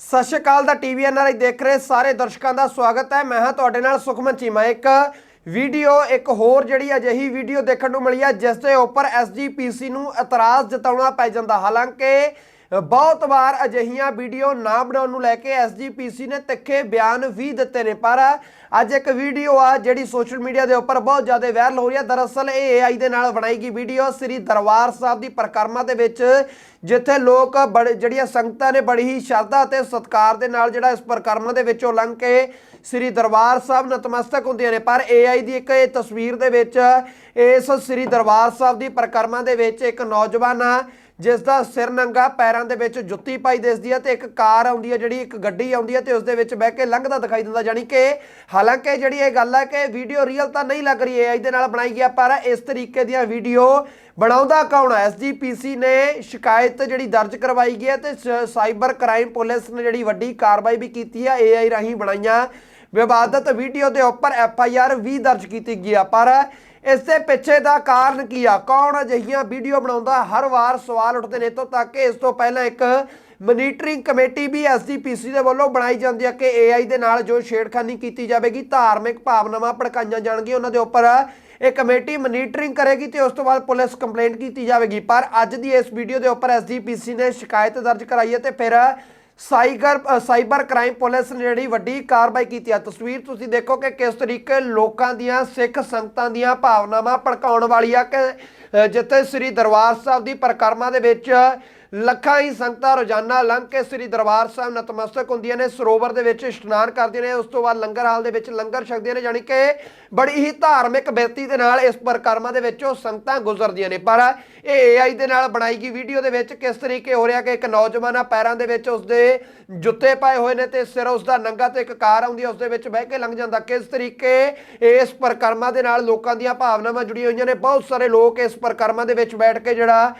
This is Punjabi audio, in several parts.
ਸਤਿ ਸ਼੍ਰੀ ਅਕਾਲ ਦਾ ਟੀਵੀ ਐਨਆਰਆਈ ਦੇਖ ਰਹੇ ਸਾਰੇ ਦਰਸ਼ਕਾਂ ਦਾ ਸਵਾਗਤ ਹੈ। ਮੈਂ ਹਾਂ ਤੁਹਾਡੇ ਨਾਲ ਸੁਖਮਨ ਚੀਮਾ। ਇੱਕ ਵੀਡੀਓ, ਇੱਕ ਹੋਰ ਜਿਹੜੀ ਅਜਿਹੀ ਵੀਡੀਓ ਦੇਖਣ ਨੂੰ ਮਿਲੀ ਹੈ, ਜਿਸ ਦੇ ਉੱਪਰ ਐਸਜੀਪੀਸੀ ਨੂੰ ਇਤਰਾਜ਼ ਜਤਾਉਣਾ ਪੈ ਜਾਂਦਾ। ਹਾਲਾਂਕਿ ਬਹੁਤ ਵਾਰ ਅਜਿਹੀਆਂ ਵੀਡੀਓ ਨਾ ਬਣਾਉਣ ਨੂੰ ਲੈ ਕੇ ਐਸਜੀਪੀਸੀ ਨੇ ਤਿੱਖੇ ਬਿਆਨ ਵੀ ਦਿੱਤੇ ਨੇ, ਪਰ ਅੱਜ ਇੱਕ ਵੀਡੀਓ ਆ ਜਿਹੜੀ ਸੋਸ਼ਲ ਮੀਡੀਆ ਦੇ ਉੱਪਰ ਬਹੁਤ ਜ਼ਿਆਦਾ ਵਾਇਰਲ ਹੋ ਰਹੀ ਹੈ ਦਰਅਸਲ ਇਹ ਏਆਈ ਦੇ ਨਾਲ ਬਣਾਈ ਗਈ ਵੀਡੀਓ ਸ੍ਰੀ ਦਰਬਾਰ ਸਾਹਿਬ ਦੀ ਪਰਿਕਰਮਾ ਦੇ ਵਿੱਚ, ਜਿੱਥੇ ਲੋਕ ਬੜੇ, ਜਿਹੜੀਆਂ ਸੰਗਤਾਂ ਨੇ ਬੜੀ ਹੀ ਸ਼ਰਧਾ ਅਤੇ ਸਤਿਕਾਰ ਦੇ ਨਾਲ ਜਿਹੜਾ ਇਸ ਪਰਿਕਰਮਾ ਦੇ ਵਿੱਚੋਂ ਲੰਘ ਕੇ ਸ੍ਰੀ ਦਰਬਾਰ ਸਾਹਿਬ ਨਤਮਸਤਕ ਹੁੰਦੀਆਂ ਨੇ। ਪਰ ਏਆਈ ਦੀ ਇੱਕ ਇਹ ਤਸਵੀਰ ਦੇ ਵਿੱਚ, ਇਸ ਸ੍ਰੀ ਦਰਬਾਰ ਸਾਹਿਬ ਦੀ ਪਰਿਕਰਮਾ ਦੇ ਵਿੱਚ ਇੱਕ ਨੌਜਵਾਨ ਆ ਜਿਸ ਦਾ ਸਿਰ ਨੰਗਾ ਪੈਰਾਂ ਦੇ ਵਿੱਚ ਜੁੱਤੀ ਪਾਈ ਦਿਸਦੀ ਹੈ ਤੇ ਇੱਕ ਕਾਰ ਆਉਂਦੀ ਹੈ, ਜਿਹੜੀ ਇੱਕ ਗੱਡੀ ਆਉਂਦੀ ਹੈ ਤੇ ਉਸ ਦੇ ਵਿੱਚ ਬਹਿ ਕੇ ਲੰਘਦਾ ਦਿਖਾਈ ਦਿੰਦਾ ਜਾਨੀ ਕਿ ਹਾਲਾਂਕਿ ਜਿਹੜੀ ਇਹ ਗੱਲ ਹੈ ਕਿ ਵੀਡੀਓ ਰੀਅਲ ਤਾਂ ਨਹੀਂ ਲੱਗ ਰਹੀ ਏਆਈ ਦੇ ਨਾਲ ਬਣਾਈ ਗਿਆ ਪਰ ਇਸ ਤਰੀਕੇ ਦੀਆਂ ਵੀਡੀਓ ਬਣਾਉਂਦਾ ਕੌਣ ਹੈ? ਐਸਜੀਪੀਸੀ ਨੇ ਸ਼ਿਕਾਇਤ ਜਿਹੜੀ ਦਰਜ ਕਰਵਾਈ ਗਈ ਹੈ ਤੇ ਸ- ਸਾਈਬਰ ਕ੍ਰਾਈਮ ਪੁਲਿਸ ਨੇ ਜਿਹੜੀ ਵੱਡੀ ਕਾਰਵਾਈ ਵੀ ਕੀਤੀ ਹੈ ਏਆਈ ਰਾਹੀਂ ਬਣਾਈਆਂ ਵਿਵਾਦਤ ਵੀਡੀਓ ਦੇ ਉੱਪਰ ਐਫ ਆਈ ਆਰ ਵੀ ਦਰਜ ਕੀਤੀ ਗਈ ਆ, ਪਰ ਇਸ ਦੇ ਪਿੱਛੇ ਦਾ ਕਾਰਨ ਕੀ ਆ? ਕੌਣ ਅਜਿਹੀਆਂ ਵੀਡੀਓ ਬਣਾਉਂਦਾ? ਹਰ ਵਾਰ ਸਵਾਲ ਉੱਠਦੇ ਨੇ। ਇੱਥੋਂ ਤੱਕ ਕਿ ਇਸ ਤੋਂ ਪਹਿਲਾਂ ਇੱਕ ਮਨੀਟਰਿੰਗ ਕਮੇਟੀ ਵੀ ਐਸਜੀਪੀਸੀ ਦੇ ਵੱਲੋਂ ਬਣਾਈ ਜਾਂਦੀ ਹੈ ਕਿ ਏਆਈ ਦੇ ਨਾਲ ਜੋ ਛੇੜਖਾਨੀ ਕੀਤੀ ਜਾਵੇਗੀ, ਧਾਰਮਿਕ ਭਾਵਨਾਵਾਂ ਭੜਕਾਈਆਂ ਜਾਣਗੀਆਂ। ਉਹਨਾਂ ਦੇ ਉੱਪਰ ਇਹ ਕਮੇਟੀ ਮਨੀਟਰਿੰਗ ਕਰੇਗੀ ਤੇ ਉਸ ਤੋਂ ਬਾਅਦ ਪੁਲਿਸ ਕੰਪਲੇਂਟ ਕੀਤੀ ਜਾਵੇਗੀ। ਪਰ ਅੱਜ ਦੀ ਇਸ ਵੀਡੀਓ ਦੇ ਉੱਪਰ ਐਸਜੀਪੀਸੀ ਨੇ ਸ਼ਿਕਾਇਤ ਦਰਜ ਕਰਾਈ ਹੈ ਤੇ ਫਿਰ ਸਾਈਗਰ ਸਾਈਬਰ ਕ੍ਰਾਈਮ ਪੁਲਿਸ ਨੇ ਜਿਹੜੀ ਵੱਡੀ ਕਾਰਵਾਈ ਕੀਤੀ ਆ। ਤਸਵੀਰ ਤੁਸੀਂ ਦੇਖੋ ਕਿ ਕਿਸ ਤਰੀਕੇ ਲੋਕਾਂ ਦੀਆਂ, ਸਿੱਖ ਸੰਗਤਾਂ ਦੀਆਂ ਭਾਵਨਾਵਾਂ ਭੜਕਾਉਣ ਵਾਲੀ ਆ ਕਿ ਜਿੱਥੇ ਸ੍ਰੀ ਦਰਬਾਰ ਸਾਹਿਬ ਦੀ ਪਰਿਕਰਮਾ ਦੇ ਵਿੱਚ ਲੱਖਾਂ ਹੀ ਸੰਗਤਾਂ ਰੋਜ਼ਾਨਾ ਲੰਘ ਕੇ ਸ੍ਰੀ ਦਰਬਾਰ ਸਾਹਿਬ ਨਤਮਸਤਕ ਹੁੰਦੀਆਂ ਨੇ, ਸਰੋਵਰ ਦੇ ਵਿੱਚ ਇਸ਼ਨਾਨ ਕਰਦੀਆਂ ਨੇ, ਉਸ ਤੋਂ ਬਾਅਦ ਲੰਗਰ ਹਾਲ ਦੇ ਵਿੱਚ ਲੰਗਰ ਛਕਦੀਆਂ ਨੇ ਯਾਨੀ ਕਿ ਬੜੀ ਹੀ ਧਾਰਮਿਕ ਬਿਰਤੀ ਦੇ ਨਾਲ ਇਸ ਪਰਿਕਰਮਾ ਦੇ ਵਿੱਚੋਂ ਸੰਗਤਾਂ ਗੁਜ਼ਰਦੀਆਂ ਨੇ। ਪਰ ਇਹ ਏਆਈ ਦੇ ਨਾਲ ਬਣਾਈ ਗਈ ਵੀਡੀਓ ਦੇ ਵਿੱਚ ਕਿਸ ਤਰੀਕੇ ਹੋ ਰਿਹਾ ਕਿ ਇੱਕ ਨੌਜਵਾਨ ਆ ਪੈਰਾਂ ਦੇ ਵਿੱਚ ਉਸਦੇ ਜੁੱਤੇ ਪਾਏ ਹੋਏ ਨੇ ਤੇ ਸਿਰ ਉਸਦਾ ਨੰਗਾ ਤੇ ਇੱਕ ਕਾਰ ਆਉਂਦੀ ਹੈ ਉਸ ਦੇ ਵਿੱਚ ਬਹਿ ਕੇ ਲੰਘ ਜਾਂਦਾ। ਕਿਸ ਤਰੀਕੇ ਇਸ ਪਰਿਕਰਮਾ ਦੇ ਨਾਲ ਲੋਕਾਂ ਦੀਆਂ ਭਾਵਨਾਵਾਂ ਜੁੜੀਆਂ ਹੋਈਆਂ ਨੇ? ਬਹੁਤ ਸਾਰੇ ਲੋਕ ਇਸ ਪਰਿਕਰਮਾ ਦੇ ਵਿੱਚ ਬੈਠ ਕੇ ਜਿਹੜਾ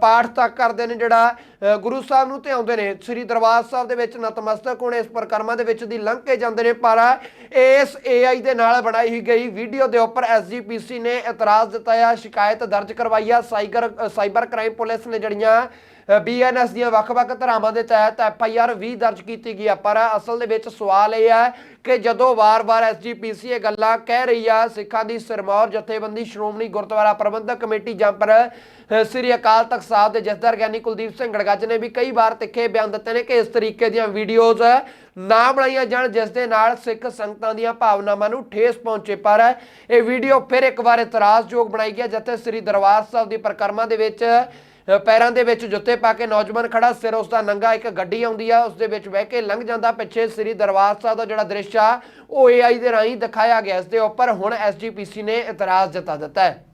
ਪਾਠ ਤੱਕ ਕਰਦੇ ਨੇ, ਜਿਹੜਾ ਅ, ਗੁਰੂ ਸਾਹਿਬ ਨੂੰ ਧਿਆਉਂਦੇ ਨੇ ਸ੍ਰੀ ਦਰਬਾਰ ਸਾਹਿਬ ਦੇ ਵਿੱਚ ਨਤਮਸਤਕ ਹੋਣ ਇਸ ਪਰਿਕਰਮਾ ਦੇ ਵਿੱਚ ਦੀ ਲੰਘ ਕੇ ਜਾਂਦੇ ਨੇ ਪਰ ਇਸ ਏਆਈ ਦੇ ਨਾਲ ਬਣਾਈ ਗਈ ਵੀਡੀਓ ਦੇ ਉੱਪਰ ਐਸਜੀਪੀਸੀ ਨੇ ਇਤਰਾਜ਼ ਦਿੱਤਾ ਆ ਸ਼ਿਕਾਇਤ ਦਰਜ ਕਰਵਾਈ ਆ ਸਾਈਬਰ ਸਾਈਬਰ ਕ੍ਰਾਈਮ ਪੁਲਿਸ ਨੇ ਜਿਹੜੀਆਂ ਬੀਐਨਐਸ ਦੀਆਂ ਵੱਖ-ਵੱਖ ਧਾਰਾਵਾਂ ਦੇ ਤਹਿਤ ਐਫਆਈਆਰ ਵੀ ਦਰਜ ਕੀਤੀ ਗਈ ਆ। ਪਰ ਅਸਲ ਦੇ ਵਿੱਚ ਸਵਾਲ ਇਹ ਹੈ ਕਿ ਜਦੋਂ ਵਾਰ-ਵਾਰ ਐਸਜੀਪੀਸੀ ਇਹ ਗੱਲਾਂ ਕਹਿ ਰਹੀ ਆ, ਸਿੱਖਾਂ ਦੀ ਸਿਰਮੌਰ ਜਥੇਬੰਦੀ ਸ਼੍ਰੋਮਣੀ ਗੁਰਦੁਆਰਾ ਪ੍ਰਬੰਧਕ ਕਮੇਟੀ ਜਾਂ ਪਰ ਸ੍ਰੀ ਅਕਾਲ ਤਖਤ ਸਾਹਿਬ ਦੇ ਜਥੇਦਾਰ ਗਿਆਨੀ ਕੁਲਦੀਪ ਸਿੰਘ ਗੜਗੱਜ ਨੇ ਵੀ ਕਈ ਵਾਰ ਤਿੱਖੇ ਬਿਆਨ ਦਿੱਤੇ ਨੇ ਕਿ ਇਸ ਤਰੀਕੇ ਦੀਆਂ ਵੀਡੀਓਜ਼ ਨਾ ਬਣਾਈਆਂ ਜਾਣ, ਜਿਸ ਦੇ ਨਾਲ ਸਿੱਖ ਸੰਗਤਾਂ ਦੀਆਂ ਭਾਵਨਾਵਾਂ ਨੂੰ ਠੇਸ ਪਹੁੰਚੇ। ਪਰ ਇਹ ਵੀਡੀਓ ਫਿਰ ਇੱਕ ਵਾਰ ਇਤਰਾਜ਼ਯੋਗ ਬਣਾਈ ਗਿਆ ਜਿੱਥੇ ਸ੍ਰੀ ਦਰਬਾਰ ਸਾਹਿਬ ਦੀ ਪਰਿਕਰਮਾ ਦੇ ਵਿੱਚ ਪੈਰਾਂ ਦੇ ਵਿੱਚ ਜੁੱਤੇ ਪਾ ਕੇ ਨੌਜਵਾਨ ਖੜਾ, ਸਿਰ ਉਸ ਦਾ ਨੰਗਾ, ਇੱਕ ਗੱਡੀ ਆਉਂਦੀ ਆ, ਉਸ ਦੇ ਵਿੱਚ ਬਹਿ ਕੇ ਲੰਘ ਜਾਂਦਾ। ਪਿੱਛੇ ਸ੍ਰੀ ਦਰਬਾਰ ਸਾਹਿਬ ਦਾ ਜਿਹੜਾ ਦ੍ਰਿਸ਼ ਆ, ਉਹ ਏਆਈ ਦੇ ਰਾਹੀਂ ਦਿਖਾਇਆ ਗਿਆ, ਇਸ ਦੇ ਉੱਪਰ ਹੁਣ ਐਸਜੀਪੀਸੀ ਨੇ ਇਤਰਾਜ਼ ਜਤਾ ਦਿੱਤਾ ਹੈ।